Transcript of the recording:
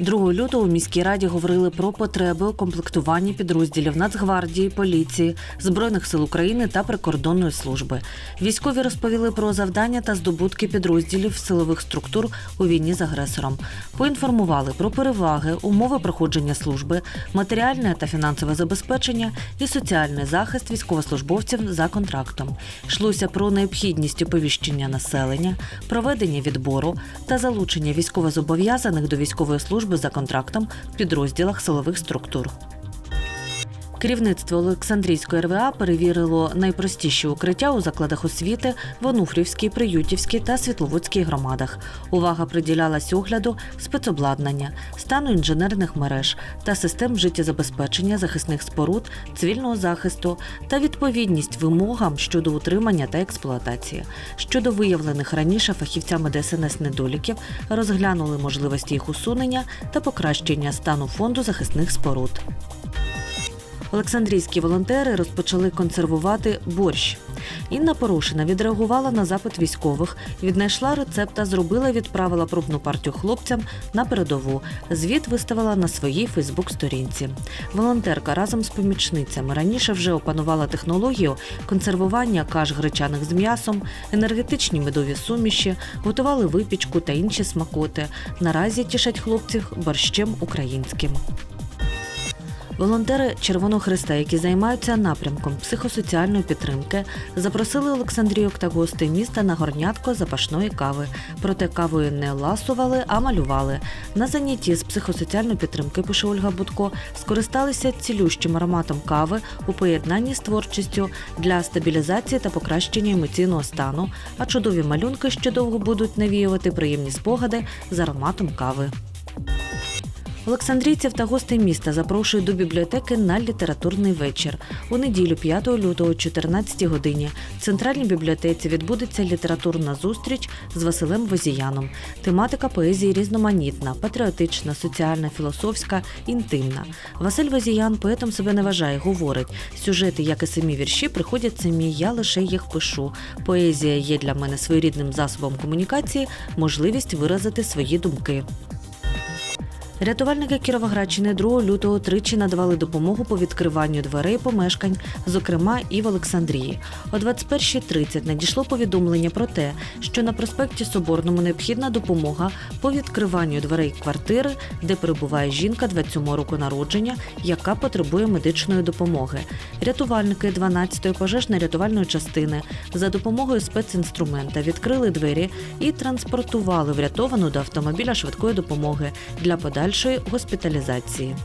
2 лютого у міській раді говорили про потреби у комплектуванні підрозділів Нацгвардії, поліції, Збройних сил України та прикордонної служби. Військові розповіли про завдання та здобутки підрозділів силових структур у війні з агресором. Поінформували про переваги, умови проходження служби, матеріальне та фінансове забезпечення і соціальний захист військовослужбовців за контрактом. Йшлося про необхідність оповіщення населення, проведення відбору та залучення військовозобов'язаних до військової служби за контрактом в підрозділах силових структур. Керівництво Олександрійської РВА перевірило найпростіші укриття у закладах освіти в Онуфрівській, Приютівській та Світловодській громадах. Увага приділялась огляду спецобладнання, стану інженерних мереж та систем життєзабезпечення захисних споруд, цивільного захисту та відповідність вимогам щодо утримання та експлуатації. Щодо виявлених раніше фахівцями ДСНС недоліків, розглянули можливості їх усунення та покращення стану фонду захисних споруд. Олександрійські волонтери розпочали консервувати борщ. Інна Порошина відреагувала на запит військових, віднайшла рецепт та зробила відправила пробну партію хлопцям на передову. Звіт виставила на своїй Фейсбук-сторінці. Волонтерка разом з помічницями раніше вже опанувала технологію консервування каш гречаних з м'ясом, енергетичні медові суміші, готували випічку та інші смакоти. Наразі тішать хлопців борщем українським. Волонтери Червоного Христа, які займаються напрямком психосоціальної підтримки, запросили Олександрійок та гостей міста на горнятко запашної кави. Проте кавою не ласували, а малювали. На занятті з психосоціальної підтримки, пише Ольга Будко, скористалися цілющим ароматом кави у поєднанні з творчістю для стабілізації та покращення емоційного стану, а чудові малюнки ще довго будуть навіювати приємні спогади з ароматом кави. Олександрійців та гостей міста запрошують до бібліотеки на літературний вечір. У неділю 5 лютого, о 14 годині, в центральній бібліотеці відбудеться літературна зустріч з Василем Возіяном. Тематика поезії різноманітна, патріотична, соціальна, філософська, інтимна. Василь Возіян поетом себе не вважає, говорить: сюжети, як і самі вірші, приходять самі, я лише їх пишу. Поезія є для мене своєрідним засобом комунікації, можливість виразити свої думки. Рятувальники Кіровоградщини 2 лютого тричі надавали допомогу по відкриванню дверей помешкань, зокрема і в Олександрії. О 21.30 надійшло повідомлення про те, що на проспекті Соборному необхідна допомога по відкриванню дверей квартири, де перебуває жінка 27 року народження, яка потребує медичної допомоги. Рятувальники 12-ї пожежно-рятувальної частини за допомогою спецінструмента відкрили двері і транспортували врятовану до автомобіля швидкої допомоги для подальшої госпіталізації.